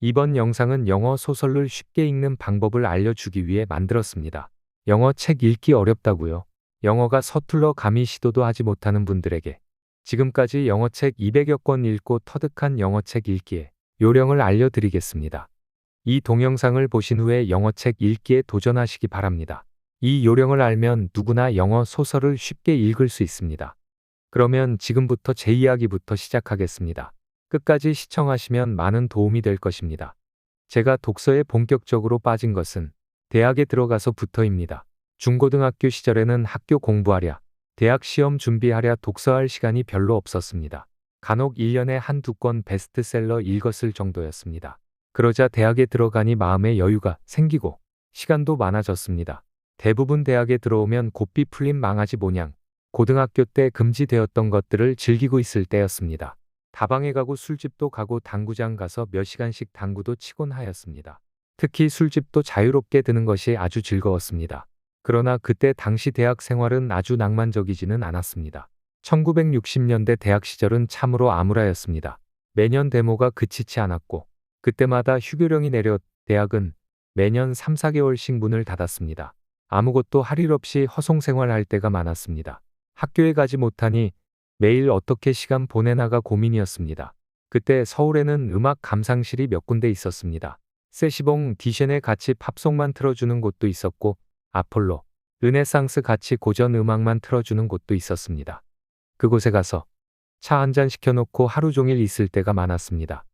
이번 영상은 영어 소설을 쉽게 읽는 방법을 알려주기 위해 만들었습니다. 영어 책 읽기 어렵다고요? 영어가 서툴러 감히 시도도 하지 못하는 분들에게 지금까지 영어 책 200여 권 읽고 터득한 영어 책 읽기에 요령을 알려드리겠습니다. 이 동영상을 보신 후에 영어 책 읽기에 도전하시기 바랍니다. 이 요령을 알면 누구나 영어 소설을 쉽게 읽을 수 있습니다. 그러면 지금부터 제 이야기부터 시작하겠습니다. 끝까지 시청하시면 많은 도움이 될 것입니다. 제가 독서에 본격적으로 빠진 것은 대학에 들어가서부터입니다. 중고등학교 시절에는 학교 공부하랴, 대학 시험 준비하랴 독서할 시간이 별로 없었습니다. 간혹 1년에 한두 권 베스트셀러 읽었을 정도였습니다. 그러자 대학에 들어가니 마음의 여유가 생기고 시간도 많아졌습니다. 대부분 대학에 들어오면 고삐 풀린 망아지 모냥, 고등학교 때 금지되었던 것들을 즐기고 있을 때였습니다. 다방에 가고 술집도 가고 당구장 가서 몇 시간씩 당구도 치곤 하였습니다. 특히 술집도 자유롭게 드는 것이 아주 즐거웠습니다. 그러나 그때 당시 대학 생활은 아주 낭만적이지는 않았습니다. 1960년대 대학 시절은 참으로 암울하였습니다. 매년 데모가 그치지 않았고 그때마다 휴교령이 내려 대학은 매년 3, 4개월씩 문을 닫았습니다. 아무것도 할 일 없이 허송 생활할 때가 많았습니다. 학교에 가지 못하니 매일 어떻게 시간 보내나가 고민이었습니다. 그때 서울에는 음악 감상실이 몇 군데 있었습니다. 세시봉 디션에 같이 팝송만 틀어주는 곳도 있었고 아폴로, 르네상스 같이 고전 음악만 틀어주는 곳도 있었습니다. 그곳에 가서 차 한 잔 시켜놓고 하루 종일 있을 때가 많았습니다.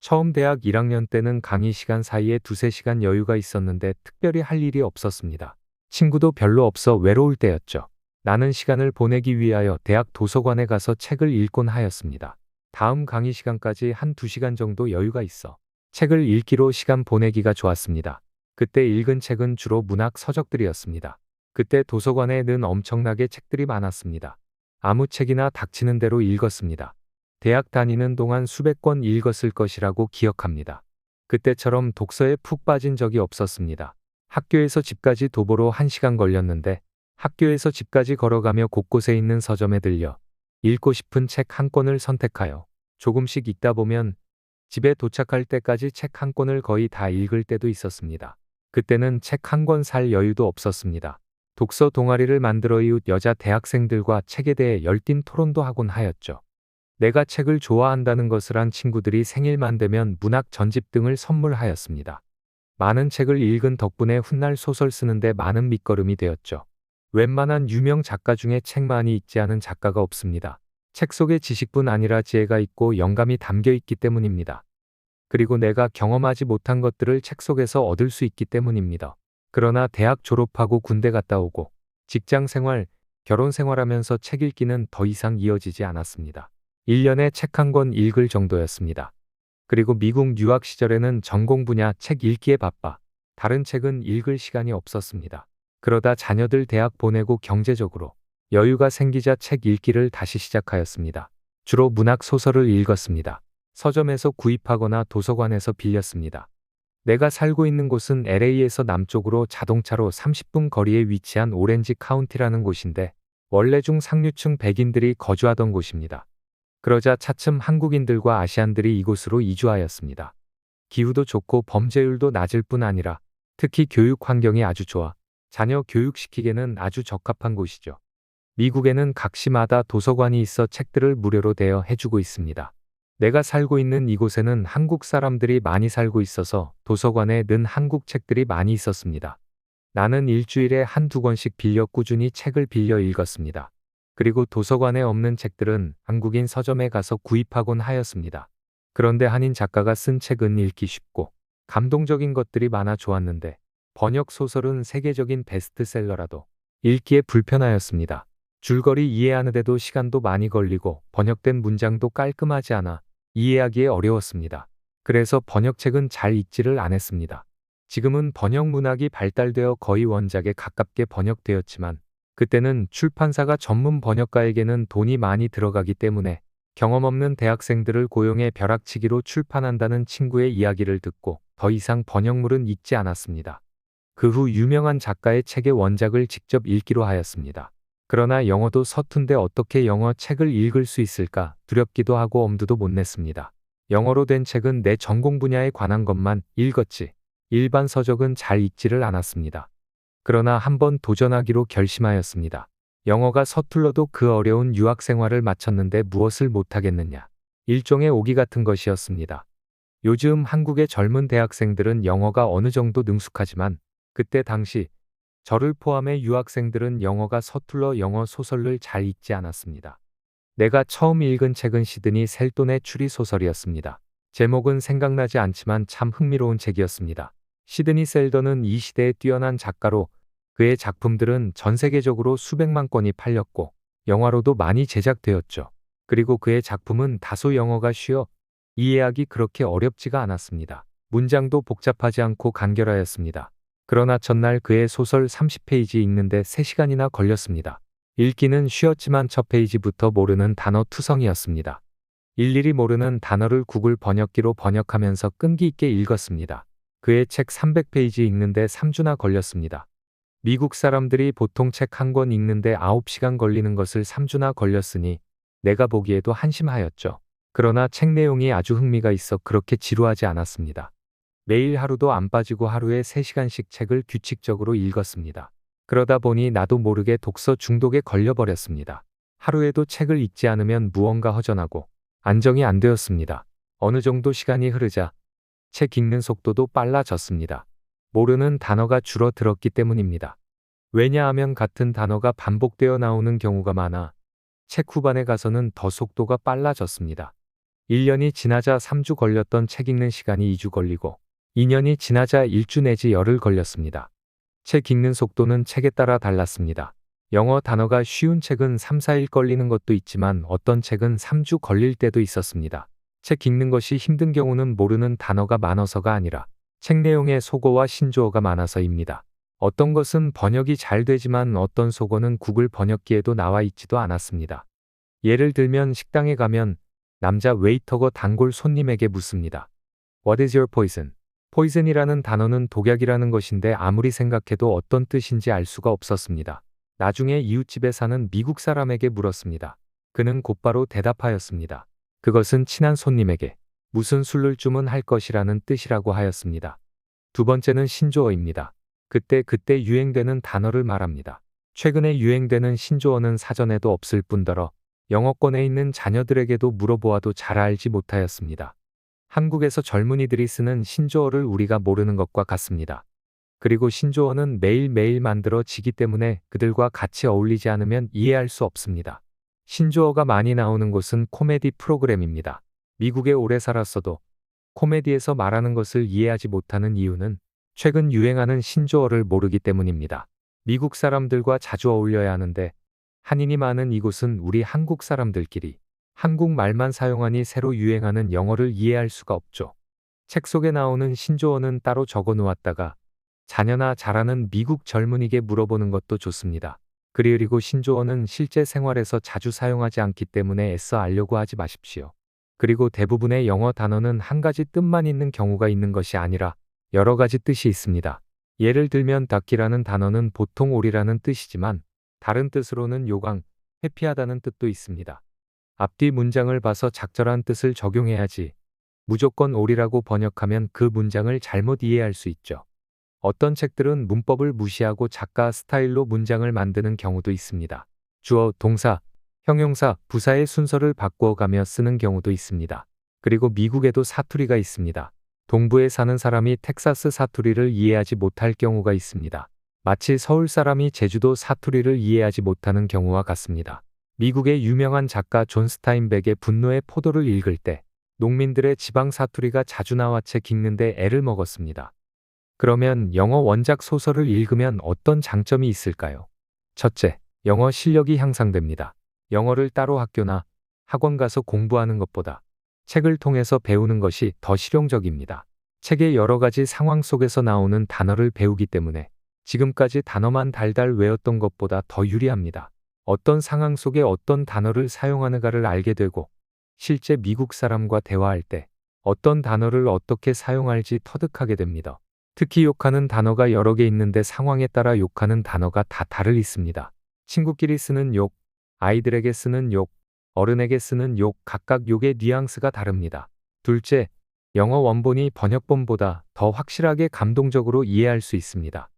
처음 대학 1학년 때는 강의 시간 사이에 두세 시간 여유가 있었는데 특별히 할 일이 없었습니다. 친구도 별로 없어 외로울 때였죠. 나는 시간을 보내기 위하여 대학 도서관에 가서 책을 읽곤 하였습니다. 다음 강의 시간까지 한두 시간 정도 여유가 있어 책을 읽기로 시간 보내기가 좋았습니다. 그때 읽은 책은 주로 문학 서적들이었습니다. 그때 도서관에는 엄청나게 책들이 많았습니다. 아무 책이나 닥치는 대로 읽었습니다. 대학 다니는 동안 수백 권 읽었을 것이라고 기억합니다. 그때처럼 독서에 푹 빠진 적이 없었습니다. 학교에서 집까지 도보로 1시간 걸렸는데 학교에서 집까지 걸어가며 곳곳에 있는 서점에 들려 읽고 싶은 책 한 권을 선택하여 조금씩 읽다 보면 집에 도착할 때까지 책 한 권을 거의 다 읽을 때도 있었습니다. 그때는 책 한 권 살 여유도 없었습니다. 독서 동아리를 만들어 이웃 여자 대학생들과 책에 대해 열띤 토론도 하곤 하였죠. 내가 책을 좋아한다는 것을 한 친구들이 생일만 되면 문학 전집 등을 선물하였습니다. 많은 책을 읽은 덕분에 훗날 소설 쓰는데 많은 밑거름이 되었죠. 웬만한 유명 작가 중에 책 많이 읽지 않은 작가가 없습니다. 책 속에 지식뿐 아니라 지혜가 있고 영감이 담겨 있기 때문입니다. 그리고 내가 경험하지 못한 것들을 책 속에서 얻을 수 있기 때문입니다. 그러나 대학 졸업하고 군대 갔다 오고 직장 생활, 결혼 생활하면서 책 읽기는 더 이상 이어지지 않았습니다. 1년에 책 한 권 읽을 정도였습니다. 그리고 미국 유학 시절에는 전공 분야 책 읽기에 바빠 다른 책은 읽을 시간이 없었습니다. 그러다 자녀들 대학 보내고 경제적으로 여유가 생기자 책 읽기를 다시 시작하였습니다. 주로 문학 소설을 읽었습니다. 서점에서 구입하거나 도서관에서 빌렸습니다. 내가 살고 있는 곳은 LA에서 남쪽으로 자동차로 30분 거리에 위치한 오렌지 카운티라는 곳인데 원래 중 상류층 백인들이 거주하던 곳입니다. 그러자 차츰 한국인들과 아시안들이 이곳으로 이주하였습니다. 기후도 좋고 범죄율도 낮을 뿐 아니라 특히 교육 환경이 아주 좋아 자녀 교육시키기에는 아주 적합한 곳이죠. 미국에는 각 시마다 도서관이 있어 책들을 무료로 대여 해주고 있습니다. 내가 살고 있는 이곳에는 한국 사람들이 많이 살고 있어서 도서관에 는 한국 책들이 많이 있었습니다. 나는 일주일에 한두 권씩 빌려 꾸준히 책을 빌려 읽었습니다. 그리고 도서관에 없는 책들은 한국인 서점에 가서 구입하곤 하였습니다. 그런데 한인 작가가 쓴 책은 읽기 쉽고 감동적인 것들이 많아 좋았는데 번역 소설은 세계적인 베스트셀러라도 읽기에 불편하였습니다. 줄거리 이해하는데도 시간도 많이 걸리고 번역된 문장도 깔끔하지 않아 이해하기에 어려웠습니다. 그래서 번역책은 잘 읽지를 않았습니다. 지금은 번역 문학이 발달되어 거의 원작에 가깝게 번역되었지만 그때는 출판사가 전문 번역가에게는 돈이 많이 들어가기 때문에 경험 없는 대학생들을 고용해 벼락치기로 출판한다는 친구의 이야기를 듣고 더 이상 번역물은 읽지 않았습니다. 그 후 유명한 작가의 책의 원작을 직접 읽기로 하였습니다. 그러나 영어도 서툰데 어떻게 영어 책을 읽을 수 있을까 두렵기도 하고 엄두도 못 냈습니다. 영어로 된 책은 내 전공 분야에 관한 것만 읽었지. 일반 서적은 잘 읽지를 않았습니다. 그러나 한번 도전하기로 결심하였습니다. 영어가 서툴러도 그 어려운 유학 생활을 마쳤는데 무엇을 못하겠느냐. 일종의 오기 같은 것이었습니다. 요즘 한국의 젊은 대학생들은 영어가 어느 정도 능숙하지만 그때 당시 저를 포함해 유학생들은 영어가 서툴러 영어 소설을 잘 읽지 않았습니다. 내가 처음 읽은 책은 시드니 셀돈의 추리 소설이었습니다. 제목은 생각나지 않지만 참 흥미로운 책이었습니다. 시드니 셀던은 이 시대의 뛰어난 작가로 그의 작품들은 전 세계적으로 수백만 권이 팔렸고 영화로도 많이 제작되었죠. 그리고 그의 작품은 다소 영어가 쉬어 이해하기 그렇게 어렵지가 않았습니다. 문장도 복잡하지 않고 간결하였습니다. 그러나 전날 그의 소설 30페이지 읽는데 3시간이나 걸렸습니다. 읽기는 쉬웠지만 첫 페이지부터 모르는 단어 투성이었습니다. 일일이 모르는 단어를 구글 번역기로 번역하면서 끈기 있게 읽었습니다. 그의 책 300페이지 읽는데 3주나 걸렸습니다. 미국 사람들이 보통 책 한 권 읽는데 9시간 걸리는 것을 3주나 걸렸으니 내가 보기에도 한심하였죠. 그러나 책 내용이 아주 흥미가 있어 그렇게 지루하지 않았습니다. 매일 하루도 안 빠지고 하루에 3시간씩 책을 규칙적으로 읽었습니다. 그러다 보니 나도 모르게 독서 중독에 걸려버렸습니다. 하루에도 책을 읽지 않으면 무언가 허전하고 안정이 안 되었습니다. 어느 정도 시간이 흐르자 책 읽는 속도도 빨라졌습니다. 모르는 단어가 줄어들었기 때문입니다. 왜냐하면 같은 단어가 반복되어 나오는 경우가 많아 책 후반에 가서는 더 속도가 빨라졌습니다. 1년이 지나자 3주 걸렸던 책 읽는 시간이 2주 걸리고 2년이 지나자 1주 내지 열흘 걸렸습니다. 책 읽는 속도는 책에 따라 달랐습니다. 영어 단어가 쉬운 책은 3, 4일 걸리는 것도 있지만 어떤 책은 3주 걸릴 때도 있었습니다. 책 읽는 것이 힘든 경우는 모르는 단어가 많아서가 아니라 책 내용에 속어와 신조어가 많아서입니다. 어떤 것은 번역이 잘 되지만 어떤 속어는 구글 번역기에도 나와 있지도 않았습니다. 예를 들면 식당에 가면 남자 웨이터가 단골 손님에게 묻습니다. What is your poison? 포이즌이라는 단어는 독약이라는 것인데 아무리 생각해도 어떤 뜻인지 알 수가 없었습니다. 나중에 이웃집에 사는 미국 사람에게 물었습니다. 그는 곧바로 대답하였습니다. 그것은 친한 손님에게 무슨 술을 주문할 것이라는 뜻이라고 하였습니다. 두 번째는 신조어입니다. 그때 그때 유행되는 단어를 말합니다. 최근에 유행되는 신조어는 사전에도 없을 뿐더러 영어권에 있는 자녀들에게도 물어보아도 잘 알지 못하였습니다. 한국에서 젊은이들이 쓰는 신조어를 우리가 모르는 것과 같습니다. 그리고 신조어는 매일매일 만들어지기 때문에 그들과 같이 어울리지 않으면 이해할 수 없습니다. 신조어가 많이 나오는 곳은 코미디 프로그램입니다. 미국에 오래 살았어도 코미디에서 말하는 것을 이해하지 못하는 이유는 최근 유행하는 신조어를 모르기 때문입니다. 미국 사람들과 자주 어울려야 하는데 한인이 많은 이곳은 우리 한국 사람들끼리 한국말만 사용하니 새로 유행하는 영어를 이해할 수가 없죠. 책 속에 나오는 신조어는 따로 적어 놓았다가 자녀나 잘하는 미국 젊은이에게 물어보는 것도 좋습니다. 그리고 신조어는 실제 생활에서 자주 사용하지 않기 때문에 애써 알려고 하지 마십시오. 그리고 대부분의 영어 단어는 한 가지 뜻만 있는 경우가 있는 것이 아니라 여러 가지 뜻이 있습니다. 예를 들면 닭기라는 단어는 보통 오리라는 뜻이지만 다른 뜻으로는 요강, 회피하다는 뜻도 있습니다. 앞뒤 문장을 봐서 적절한 뜻을 적용해야지 무조건 오리라고 번역하면 그 문장을 잘못 이해할 수 있죠. 어떤 책들은 문법을 무시하고 작가 스타일로 문장을 만드는 경우도 있습니다. 주어, 동사, 형용사, 부사의 순서를 바꾸어가며 쓰는 경우도 있습니다. 그리고 미국에도 사투리가 있습니다. 동부에 사는 사람이 텍사스 사투리를 이해하지 못할 경우가 있습니다. 마치 서울 사람이 제주도 사투리를 이해하지 못하는 경우와 같습니다. 미국의 유명한 작가 존 스타인백의 분노의 포도를 읽을 때 농민들의 지방 사투리가 자주 나와 책 읽는데 애를 먹었습니다. 그러면 영어 원작 소설을 읽으면 어떤 장점이 있을까요? 첫째, 영어 실력이 향상됩니다. 영어를 따로 학교나 학원 가서 공부하는 것보다 책을 통해서 배우는 것이 더 실용적입니다. 책의 여러 가지 상황 속에서 나오는 단어를 배우기 때문에 지금까지 단어만 달달 외웠던 것보다 더 유리합니다. 어떤 상황 속에 어떤 단어를 사용하는가를 알게 되고 실제 미국 사람과 대화할 때 어떤 단어를 어떻게 사용할지 터득하게 됩니다. 특히 욕하는 단어가 여러 개 있는데 상황에 따라 욕하는 단어가 다 다를 있습니다. 친구끼리 쓰는 욕, 아이들에게 쓰는 욕, 어른에게 쓰는 욕, 각각 욕의 뉘앙스가 다릅니다. 둘째, 영어 원본이 번역본보다 더 확실하게 감동적으로 이해할 수 있습니다.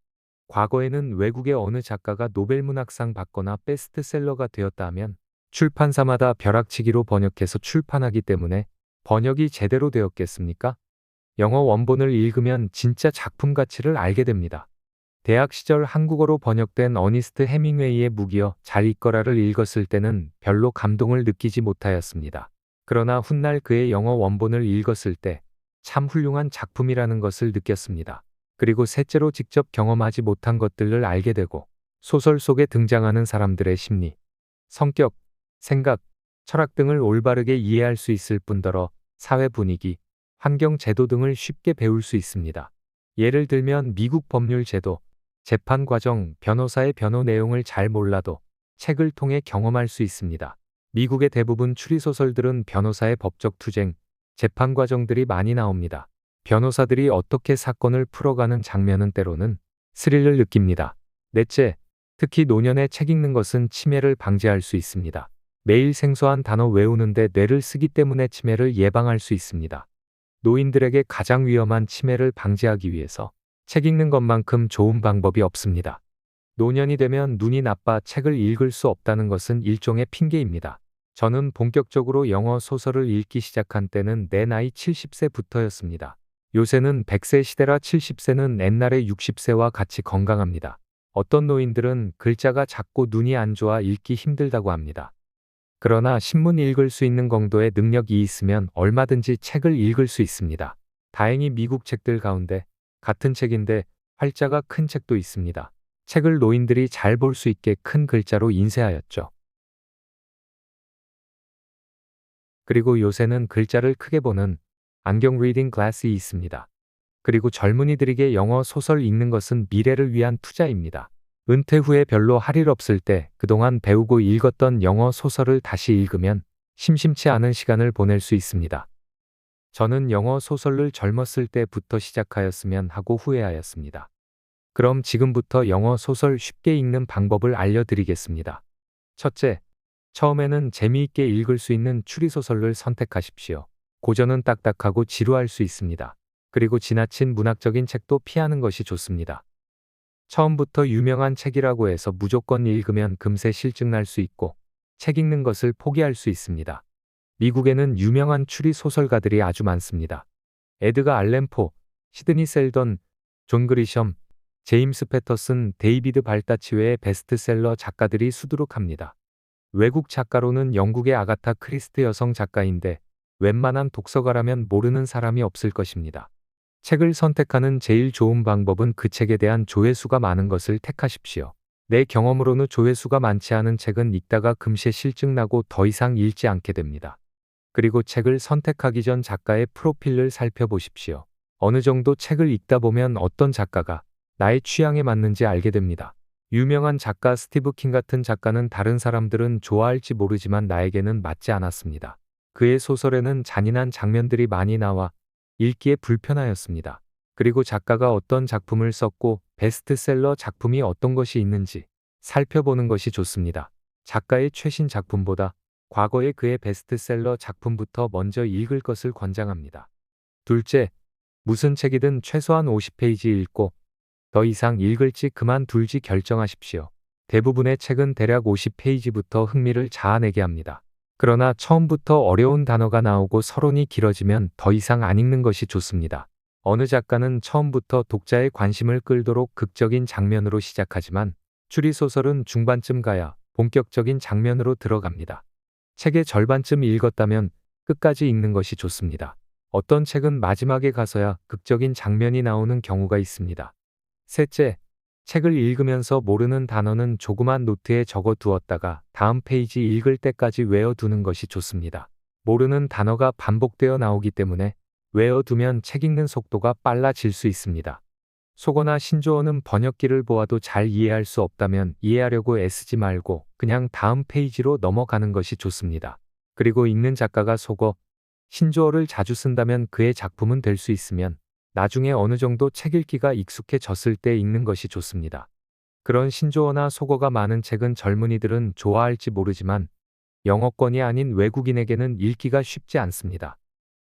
과거에는 외국의 어느 작가가 노벨문학상 받거나 베스트셀러가 되었다 하면 출판사마다 벼락치기로 번역해서 출판하기 때문에 번역이 제대로 되었겠습니까? 영어 원본을 읽으면 진짜 작품 가치를 알게 됩니다. 대학 시절 한국어로 번역된 어니스트 해밍웨이의 무기여 잘 있거라를 읽었을 때는 별로 감동을 느끼지 못하였습니다. 그러나 훗날 그의 영어 원본을 읽었을 때 참 훌륭한 작품이라는 것을 느꼈습니다. 그리고 셋째로 직접 경험하지 못한 것들을 알게 되고 소설 속에 등장하는 사람들의 심리, 성격, 생각, 철학 등을 올바르게 이해할 수 있을 뿐더러 사회 분위기, 환경 제도 등을 쉽게 배울 수 있습니다. 예를 들면 미국 법률 제도, 재판 과정, 변호사의 변호 내용을 잘 몰라도 책을 통해 경험할 수 있습니다. 미국의 대부분 추리소설들은 변호사의 법적 투쟁, 재판 과정들이 많이 나옵니다. 변호사들이 어떻게 사건을 풀어가는 장면은 때로는 스릴을 느낍니다. 넷째, 특히 노년에 책 읽는 것은 치매를 방지할 수 있습니다. 매일 생소한 단어 외우는데 뇌를 쓰기 때문에 치매를 예방할 수 있습니다. 노인들에게 가장 위험한 치매를 방지하기 위해서 책 읽는 것만큼 좋은 방법이 없습니다. 노년이 되면 눈이 나빠 책을 읽을 수 없다는 것은 일종의 핑계입니다. 저는 본격적으로 영어 소설을 읽기 시작한 때는 내 나이 70세부터였습니다. 요새는 100세 시대라 70세는 옛날의 60세와 같이 건강합니다. 어떤 노인들은 글자가 작고 눈이 안 좋아 읽기 힘들다고 합니다. 그러나 신문 읽을 수 있는 정도의 능력이 있으면 얼마든지 책을 읽을 수 있습니다. 다행히 미국 책들 가운데 같은 책인데 활자가 큰 책도 있습니다. 책을 노인들이 잘 볼 수 있게 큰 글자로 인쇄하였죠. 그리고 요새는 글자를 크게 보는 안경 리딩 글래스이 있습니다. 그리고 젊은이들에게 영어 소설 읽는 것은 미래를 위한 투자입니다. 은퇴 후에 별로 할 일 없을 때 그동안 배우고 읽었던 영어 소설을 다시 읽으면 심심치 않은 시간을 보낼 수 있습니다. 저는 영어 소설을 젊었을 때부터 시작하였으면 하고 후회하였습니다. 그럼 지금부터 영어 소설 쉽게 읽는 방법을 알려드리겠습니다. 첫째, 처음에는 재미있게 읽을 수 있는 추리소설을 선택하십시오. 고전은 딱딱하고 지루할 수 있습니다. 그리고 지나친 문학적인 책도 피하는 것이 좋습니다. 처음부터 유명한 책이라고 해서 무조건 읽으면 금세 실증 날 수 있고 책 읽는 것을 포기할 수 있습니다. 미국에는 유명한 추리 소설가들이 아주 많습니다. 에드가 알렌포, 시드니 셀던, 존 그리섬, 제임스 패터슨, 데이비드 발다치 외의 베스트셀러 작가들이 수두룩합니다. 외국 작가로는 영국의 아가타 크리스트 여성 작가인데 웬만한 독서가라면 모르는 사람이 없을 것입니다. 책을 선택하는 제일 좋은 방법은 그 책에 대한 조회수가 많은 것을 택하십시오. 내 경험으로는 조회수가 많지 않은 책은 읽다가 금세 실증나고 더 이상 읽지 않게 됩니다. 그리고 책을 선택하기 전 작가의 프로필을 살펴보십시오. 어느 정도 책을 읽다 보면 어떤 작가가 나의 취향에 맞는지 알게 됩니다. 유명한 작가 스티브 킹 같은 작가는 다른 사람들은 좋아할지 모르지만 나에게는 맞지 않았습니다. 그의 소설에는 잔인한 장면들이 많이 나와 읽기에 불편하였습니다. 그리고 작가가 어떤 작품을 썼고 베스트셀러 작품이 어떤 것이 있는지 살펴보는 것이 좋습니다. 작가의 최신 작품보다 과거의 그의 베스트셀러 작품부터 먼저 읽을 것을 권장합니다. 둘째, 무슨 책이든 최소한 50페이지 읽고 더 이상 읽을지 그만둘지 결정하십시오. 대부분의 책은 대략 50페이지부터 흥미를 자아내게 합니다. 그러나 처음부터 어려운 단어가 나오고 서론이 길어지면 더 이상 안 읽는 것이 좋습니다. 어느 작가는 처음부터 독자의 관심을 끌도록 극적인 장면으로 시작하지만 추리소설은 중반쯤 가야 본격적인 장면으로 들어갑니다. 책의 절반쯤 읽었다면 끝까지 읽는 것이 좋습니다. 어떤 책은 마지막에 가서야 극적인 장면이 나오는 경우가 있습니다. 셋째, 책을 읽으면서 모르는 단어는 조그만 노트에 적어 두었다가 다음 페이지 읽을 때까지 외워두는 것이 좋습니다. 모르는 단어가 반복되어 나오기 때문에 외워두면 책 읽는 속도가 빨라질 수 있습니다. 속어나 신조어는 번역기를 보아도 잘 이해할 수 없다면 이해하려고 애쓰지 말고 그냥 다음 페이지로 넘어가는 것이 좋습니다. 그리고 읽는 작가가 속어, 신조어를 자주 쓴다면 그의 작품은 될 수 있으면 나중에 어느 정도 책 읽기가 익숙해졌을 때 읽는 것이 좋습니다. 그런 신조어나 속어가 많은 책은 젊은이들은 좋아할지 모르지만 영어권이 아닌 외국인에게는 읽기가 쉽지 않습니다.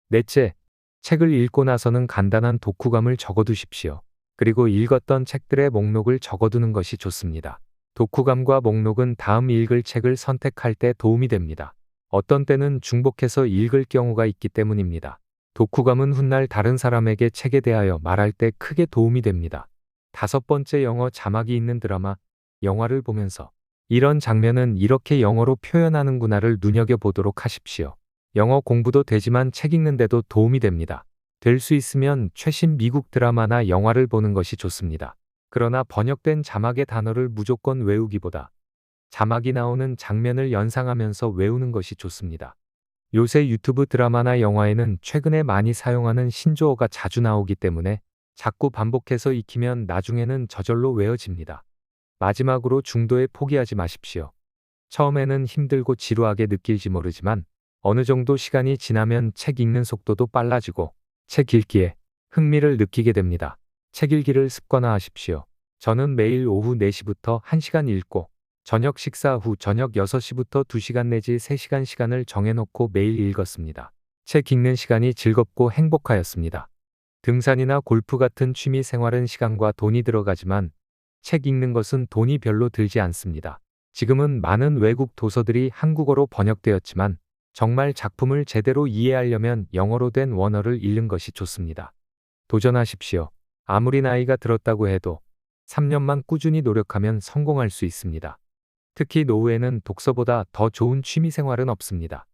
넷째, 책을 읽고 나서는 간단한 독후감을 적어두십시오. 그리고 읽었던 책들의 목록을 적어두는 것이 좋습니다. 독후감과 목록은 다음 읽을 책을 선택할 때 도움이 됩니다. 어떤 때는 중복해서 읽을 경우가 있기 때문입니다. 독후감은 훗날 다른 사람에게 책에 대하여 말할 때 크게 도움이 됩니다. 다섯 번째 영어 자막이 있는 드라마, 영화를 보면서 이런 장면은 이렇게 영어로 표현하는구나를 눈여겨보도록 하십시오. 영어 공부도 되지만 책 읽는데도 도움이 됩니다. 될 수 있으면 최신 미국 드라마나 영화를 보는 것이 좋습니다. 그러나 번역된 자막의 단어를 무조건 외우기보다 자막이 나오는 장면을 연상하면서 외우는 것이 좋습니다. 요새 유튜브 드라마나 영화에는 최근에 많이 사용하는 신조어가 자주 나오기 때문에 자꾸 반복해서 익히면 나중에는 저절로 외워집니다. 마지막으로 중도에 포기하지 마십시오. 처음에는 힘들고 지루하게 느낄지 모르지만 어느 정도 시간이 지나면 책 읽는 속도도 빨라지고 책 읽기에 흥미를 느끼게 됩니다. 책 읽기를 습관화하십시오. 저는 매일 오후 4시부터 1시간 읽고 저녁 식사 후 저녁 6시부터 2시간 내지 3시간 시간을 정해놓고 매일 읽었습니다. 책 읽는 시간이 즐겁고 행복하였습니다. 등산이나 골프 같은 취미 생활은 시간과 돈이 들어가지만 책 읽는 것은 돈이 별로 들지 않습니다. 지금은 많은 외국 도서들이 한국어로 번역되었지만 정말 작품을 제대로 이해하려면 영어로 된 원어를 읽는 것이 좋습니다. 도전하십시오. 아무리 나이가 들었다고 해도 3년만 꾸준히 노력하면 성공할 수 있습니다. 특히 노후에는 독서보다 더 좋은 취미 생활은 없습니다.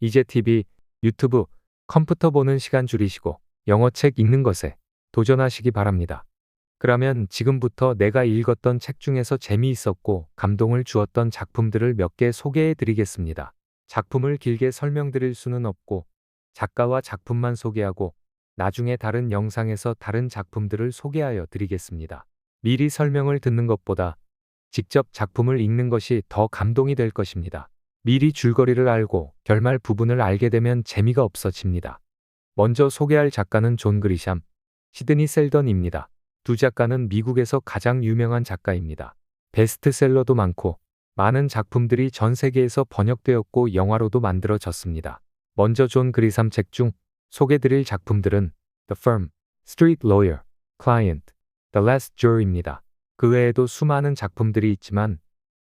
이제 TV, 유튜브, 컴퓨터 보는 시간 줄이시고 영어 책 읽는 것에 도전하시기 바랍니다. 그러면 지금부터 내가 읽었던 책 중에서 재미있었고 감동을 주었던 작품들을 몇 개 소개해 드리겠습니다. 작품을 길게 설명드릴 수는 없고 작가와 작품만 소개하고 나중에 다른 영상에서 다른 작품들을 소개하여 드리겠습니다. 미리 설명을 듣는 것보다 직접 작품을 읽는 것이 더 감동이 될 것입니다. 미리 줄거리를 알고 결말 부분을 알게 되면 재미가 없어집니다. 먼저 소개할 작가는 존 그리샴, 시드니 셀던입니다. 두 작가는 미국에서 가장 유명한 작가입니다. 베스트셀러도 많고 많은 작품들이 전 세계에서 번역되었고 영화로도 만들어졌습니다. 먼저 존 그리삼 책 중 소개드릴 작품들은 The Firm, Street Lawyer, Client, The Last Jury입니다. 그 외에도 수많은 작품들이 있지만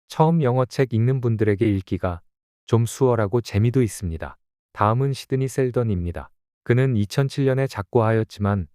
처음 영어책 읽는 분들에게 읽기가 좀 수월하고 재미도 있습니다. 다음은 시드니 셀던입니다. 그는 2007년에 작고하였지만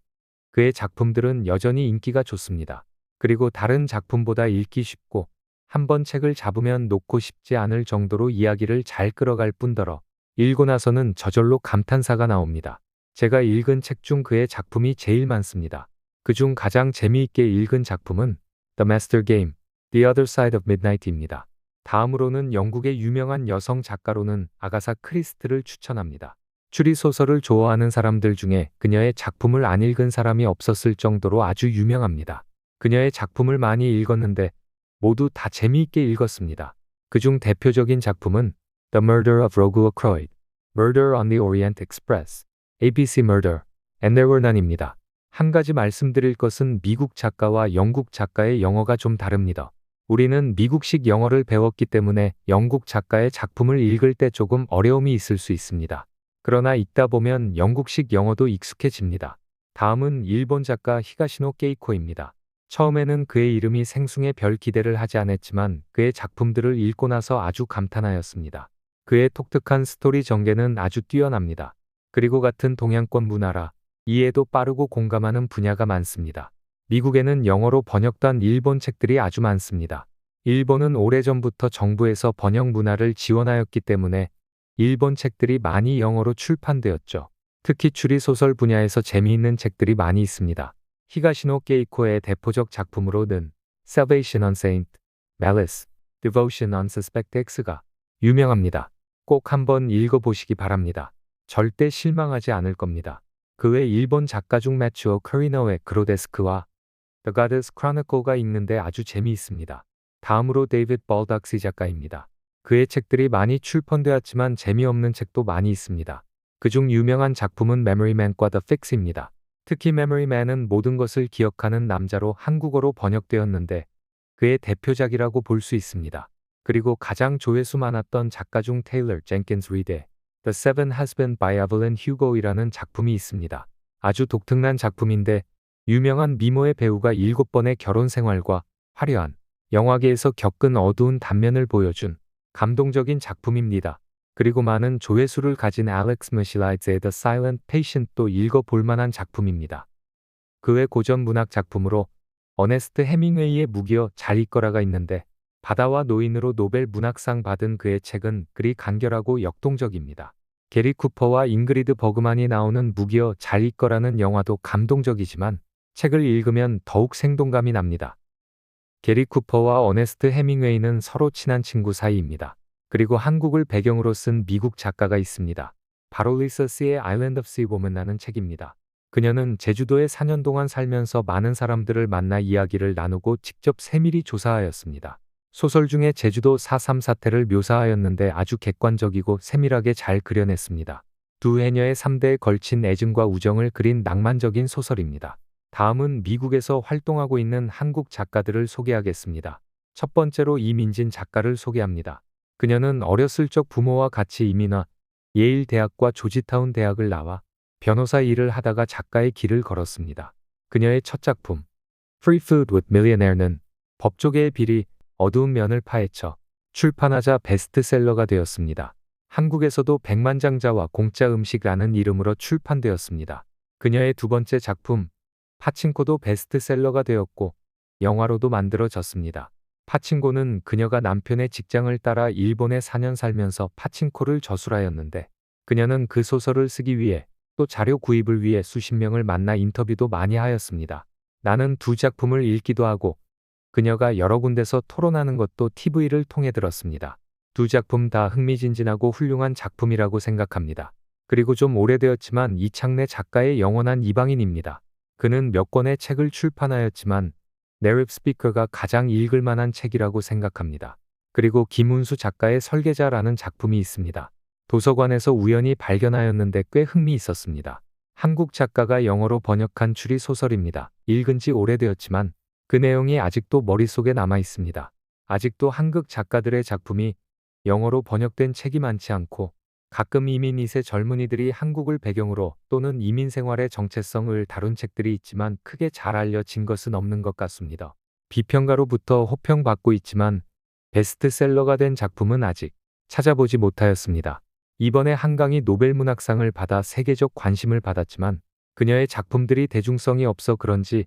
그의 작품들은 여전히 인기가 좋습니다. 그리고 다른 작품보다 읽기 쉽고 한 번 책을 잡으면 놓고 싶지 않을 정도로 이야기를 잘 끌어갈 뿐더러 읽고 나서는 저절로 감탄사가 나옵니다. 제가 읽은 책 중 그의 작품이 제일 많습니다. 그중 가장 재미있게 읽은 작품은 The Master Game, The Other Side of Midnight입니다. 다음으로는 영국의 유명한 여성 작가로는 아가사 크리스트를 추천합니다. 추리 소설을 좋아하는 사람들 중에 그녀의 작품을 안 읽은 사람이 없었을 정도로 아주 유명합니다. 그녀의 작품을 많이 읽었는데 모두 다 재미있게 읽었습니다. 그중 대표적인 작품은 The Murder of Rogue Ackroyd, Murder on the Orient Express, ABC Murder, and There Were None입니다. 한 가지 말씀드릴 것은 미국 작가와 영국 작가의 영어가 좀 다릅니다. 우리는 미국식 영어를 배웠기 때문에 영국 작가의 작품을 읽을 때 조금 어려움이 있을 수 있습니다. 그러나 읽다 보면 영국식 영어도 익숙해집니다. 다음은 일본 작가 히가시노 케이코입니다. 처음에는 그의 이름이 생숭에 별 기대를 하지 않았지만 그의 작품들을 읽고 나서 아주 감탄하였습니다. 그의 독특한 스토리 전개는 아주 뛰어납니다. 그리고 같은 동양권 문화라 이해도 빠르고 공감하는 분야가 많습니다. 미국에는 영어로 번역된 일본 책들이 아주 많습니다. 일본은 오래전부터 정부에서 번역 문화를 지원하였기 때문에 일본 책들이 많이 영어로 출판되었죠. 특히 추리 소설 분야에서 재미있는 책들이 많이 있습니다. 히가시노 게이코의 대표적 작품으로는 Salvation on Saint, Malice, Devotion on Suspect X가 유명합니다. 꼭 한번 읽어보시기 바랍니다. 절대 실망하지 않을 겁니다. 그 외 일본 작가 중 매추어 커리너의 그로데스크와 The Goddess Chronicle가 읽는데 아주 재미있습니다. 다음으로 데이빗 벌닥시 작가입니다. 그의 책들이 많이 출판되었지만 재미없는 책도 많이 있습니다. 그중 유명한 작품은 메모리맨과 The Fix입니다. 특히 메모리맨은 모든 것을 기억하는 남자로 한국어로 번역되었는데 그의 대표작이라고 볼 수 있습니다. 그리고 가장 조회수 많았던 작가 중 테일러 젠킨스 리드의 The Seven Husband by Evelyn Hugo이라는 작품이 있습니다. 아주 독특한 작품인데 유명한 미모의 배우가 7번의 결혼 생활과 화려한 영화계에서 겪은 어두운 단면을 보여준 감동적인 작품입니다. 그리고 많은 조회수를 가진 알렉스 머실라이즈의 The Silent Patient도 읽어볼 만한 작품입니다. 그외 고전 문학 작품으로 어네스트 해밍웨이의 무기여 잘 있거라가 있는데 바다와 노인으로 노벨 문학상 받은 그의 책은 그리 간결하고 역동적입니다. 게리 쿠퍼와 잉그리드 버그만이 나오는 무기여 잘 있거라는 영화도 감동적이지만 책을 읽으면 더욱 생동감이 납니다. 게리 쿠퍼와 어네스트 해밍웨이는 서로 친한 친구 사이입니다. 그리고 한국을 배경으로 쓴 미국 작가가 있습니다. 바로 리서스의 아일랜드 오브 시 보면라는 책입니다. 그녀는 제주도에 4년 동안 살면서 많은 사람들을 만나 이야기를 나누고 직접 세밀히 조사하였습니다. 소설 중에 제주도 4.3 사태를 묘사하였는데 아주 객관적이고 세밀하게 잘 그려냈습니다. 두 해녀의 3대에 걸친 애증과 우정을 그린 낭만적인 소설입니다. 다음은 미국에서 활동하고 있는 한국 작가들을 소개하겠습니다. 첫 번째로 이민진 작가를 소개합니다. 그녀는 어렸을 적 부모와 같이 이민와 예일 대학과 조지타운 대학을 나와 변호사 일을 하다가 작가의 길을 걸었습니다. 그녀의 첫 작품 Free Food with Millionaire는 법조계의 비리, 어두운 면을 파헤쳐 출판하자 베스트셀러가 되었습니다. 한국에서도 백만장자와 공짜 음식이라는 이름으로 출판되었습니다. 그녀의 두 번째 작품 파친코도 베스트셀러가 되었고 영화로도 만들어졌습니다. 파친코는 그녀가 남편의 직장을 따라 일본에 4년 살면서 파친코를 저술하였는데 그녀는 그 소설을 쓰기 위해 또 자료 구입을 위해 수십 명을 만나 인터뷰도 많이 하였습니다. 나는 두 작품을 읽기도 하고 그녀가 여러 군데서 토론하는 것도 TV를 통해 들었습니다. 두 작품 다 흥미진진하고 훌륭한 작품이라고 생각합니다. 그리고 좀 오래되었지만 이창래 작가의 영원한 이방인입니다. 그는 몇 권의 책을 출판하였지만 내립 스피커가 가장 읽을 만한 책이라고 생각합니다. 그리고 김운수 작가의 설계자라는 작품이 있습니다. 도서관에서 우연히 발견하였는데 꽤 흥미 있었습니다. 한국 작가가 영어로 번역한 추리 소설입니다. 읽은 지 오래되었지만 그 내용이 아직도 머릿속에 남아 있습니다. 아직도 한국 작가들의 작품이 영어로 번역된 책이 많지 않고 가끔 이민 2세 젊은이들이 한국을 배경으로 또는 이민 생활의 정체성을 다룬 책들이 있지만 크게 잘 알려진 것은 없는 것 같습니다. 비평가로부터 호평받고 있지만 베스트셀러가 된 작품은 아직 찾아보지 못하였습니다. 이번에 한강이 노벨문학상을 받아 세계적 관심을 받았지만 그녀의 작품들이 대중성이 없어 그런지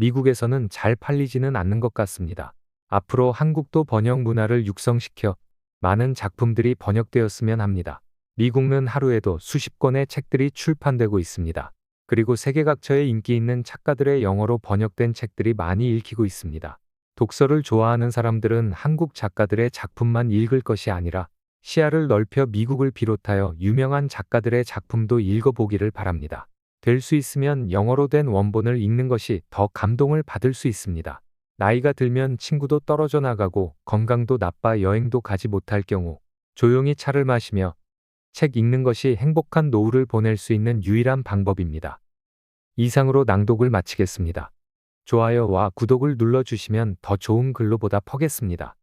미국에서는 잘 팔리지는 않는 것 같습니다. 앞으로 한국도 번역 문화를 육성시켜 많은 작품들이 번역되었으면 합니다. 미국은 하루에도 수십 권의 책들이 출판되고 있습니다. 그리고 세계 각처에 인기 있는 작가들의 영어로 번역된 책들이 많이 읽히고 있습니다. 독서를 좋아하는 사람들은 한국 작가들의 작품만 읽을 것이 아니라 시야를 넓혀 미국을 비롯하여 유명한 작가들의 작품도 읽어보기를 바랍니다. 될 수 있으면 영어로 된 원본을 읽는 것이 더 감동을 받을 수 있습니다. 나이가 들면 친구도 떨어져 나가고 건강도 나빠 여행도 가지 못할 경우 조용히 차를 마시며 책 읽는 것이 행복한 노후를 보낼 수 있는 유일한 방법입니다. 이상으로 낭독을 마치겠습니다. 좋아요와 구독을 눌러주시면 더 좋은 글로 보다 퍼겠습니다.